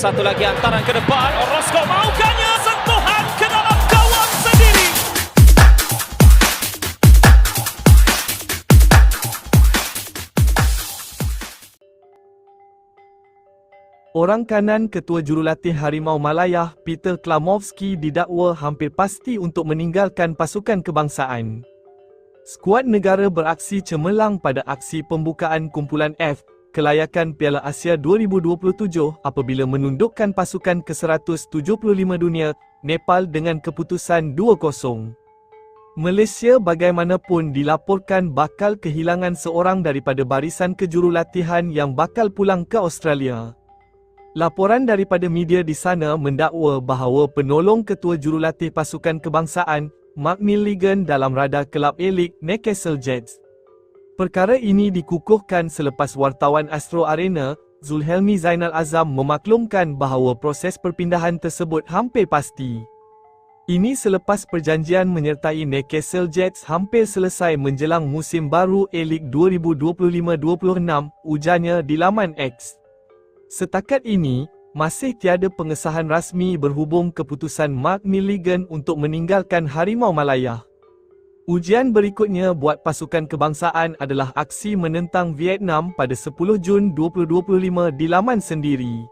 Satu lagi hantaran ke depan. Orozco maukahnya sentuhan ke dalam gawang sendiri. Orang kanan Ketua Jurulatih Harimau Malayah, Peter Klamovski didakwa hampir pasti untuk meninggalkan pasukan kebangsaan. Skuad negara beraksi cemerlang pada aksi pembukaan kumpulan F, kelayakan Piala Asia 2027 apabila menundukkan pasukan ke-175 dunia, Nepal dengan keputusan 2-0. Malaysia bagaimanapun dilaporkan bakal kehilangan seorang daripada barisan kejurulatihan yang bakal pulang ke Australia. Laporan daripada media di sana mendakwa bahawa penolong ketua jurulatih pasukan kebangsaan, Mark Milligan dalam radar kelab elik Newcastle Jets. Perkara ini dikukuhkan selepas wartawan Astro Arena, Zulhelmi Zainal Azam memaklumkan bahawa proses perpindahan tersebut hampir pasti. Ini selepas perjanjian menyertai Newcastle Jets hampir selesai menjelang musim baru elik 2025-26, ujarnya di laman X. Setakat ini, masih tiada pengesahan rasmi berhubung keputusan Mark Milligan untuk meninggalkan Harimau Malaya. Ujian berikutnya buat pasukan kebangsaan adalah aksi menentang Vietnam pada 10 Jun 2025 di laman sendiri.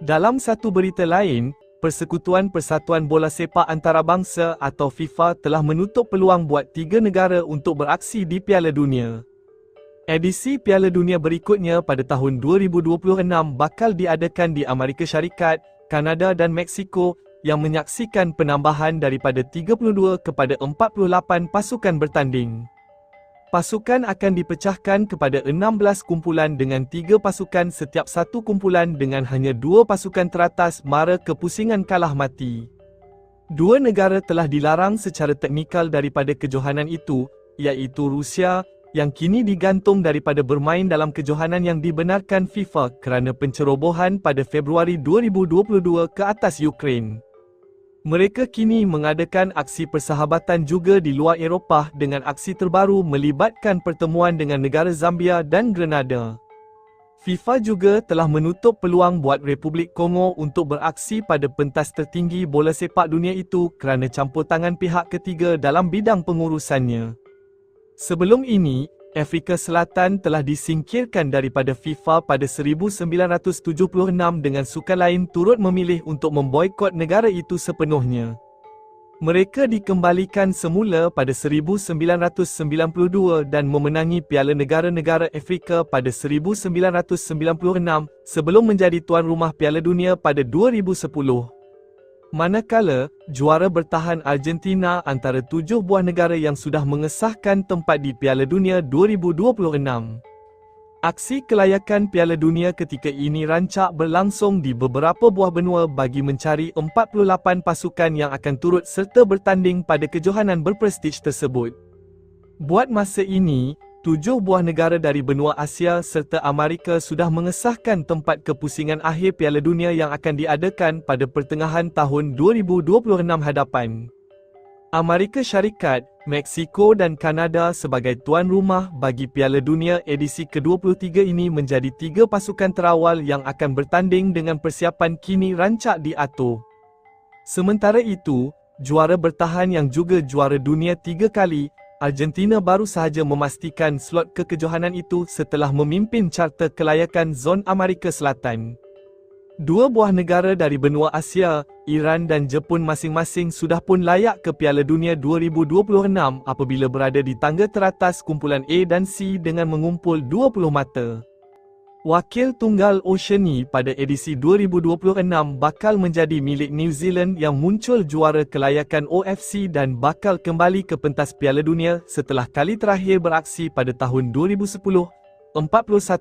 Dalam satu berita lain, Persekutuan Persatuan Bola Sepak Antarabangsa atau FIFA telah menutup peluang buat tiga negara untuk beraksi di Piala Dunia. Edisi Piala Dunia berikutnya pada tahun 2026 bakal diadakan di Amerika Syarikat, Kanada dan Meksiko yang menyaksikan penambahan daripada 32 kepada 48 pasukan bertanding. Pasukan akan dipecahkan kepada 16 kumpulan dengan 3 pasukan setiap satu kumpulan dengan hanya 2 pasukan teratas mara kepusingan kalah mati. Dua negara telah dilarang secara teknikal daripada kejohanan itu, iaitu Rusia, yang kini digantung daripada bermain dalam kejohanan yang dibenarkan FIFA kerana pencerobohan pada Februari 2022 ke atas Ukraine. Mereka kini mengadakan aksi persahabatan juga di luar Eropah dengan aksi terbaru melibatkan pertemuan dengan negara Zambia dan Grenada. FIFA juga telah menutup peluang buat Republik Kongo untuk beraksi pada pentas tertinggi bola sepak dunia itu kerana campur tangan pihak ketiga dalam bidang pengurusannya. Sebelum ini, Afrika Selatan telah disingkirkan daripada FIFA pada 1976 dengan sukan lain turut memilih untuk memboikot negara itu sepenuhnya. Mereka dikembalikan semula pada 1992 dan memenangi Piala Negara-Negara Afrika pada 1996 sebelum menjadi tuan rumah Piala Dunia pada 2010. Manakala, juara bertahan Argentina antara tujuh buah negara yang sudah mengesahkan tempat di Piala Dunia 2026. Aksi kelayakan Piala Dunia ketika ini rancak berlangsung di beberapa buah benua bagi mencari 48 pasukan yang akan turut serta bertanding pada kejohanan berprestij tersebut. Buat masa ini, Tujuh buah negara dari benua Asia serta Amerika sudah mengesahkan tempat kepusingan akhir Piala Dunia yang akan diadakan pada pertengahan tahun 2026 hadapan. Amerika Syarikat, Meksiko dan Kanada sebagai tuan rumah bagi Piala Dunia edisi ke-23 ini menjadi tiga pasukan terawal yang akan bertanding dengan persiapan kini rancak diatur. Sementara itu, juara bertahan yang juga juara dunia tiga kali, Argentina baru sahaja memastikan slot kekejohanan itu setelah memimpin carta kelayakan zon Amerika Selatan. Dua buah negara dari benua Asia, Iran dan Jepun masing-masing sudah pun layak ke Piala Dunia 2026 apabila berada di tangga teratas kumpulan A dan C dengan mengumpul 20 mata. Wakil tunggal Oceania pada edisi 2026 bakal menjadi milik New Zealand yang muncul juara kelayakan OFC dan bakal kembali ke pentas Piala Dunia setelah kali terakhir beraksi pada tahun 2010. 41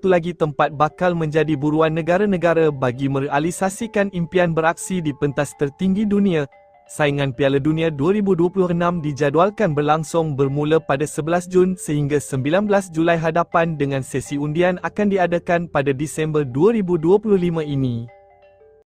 lagi tempat bakal menjadi buruan negara-negara bagi merealisasikan impian beraksi di pentas tertinggi dunia Saingan Piala Dunia 2026 dijadualkan berlangsung bermula pada 11 Jun sehingga 19 Julai hadapan dengan sesi undian akan diadakan pada Disember 2025 ini.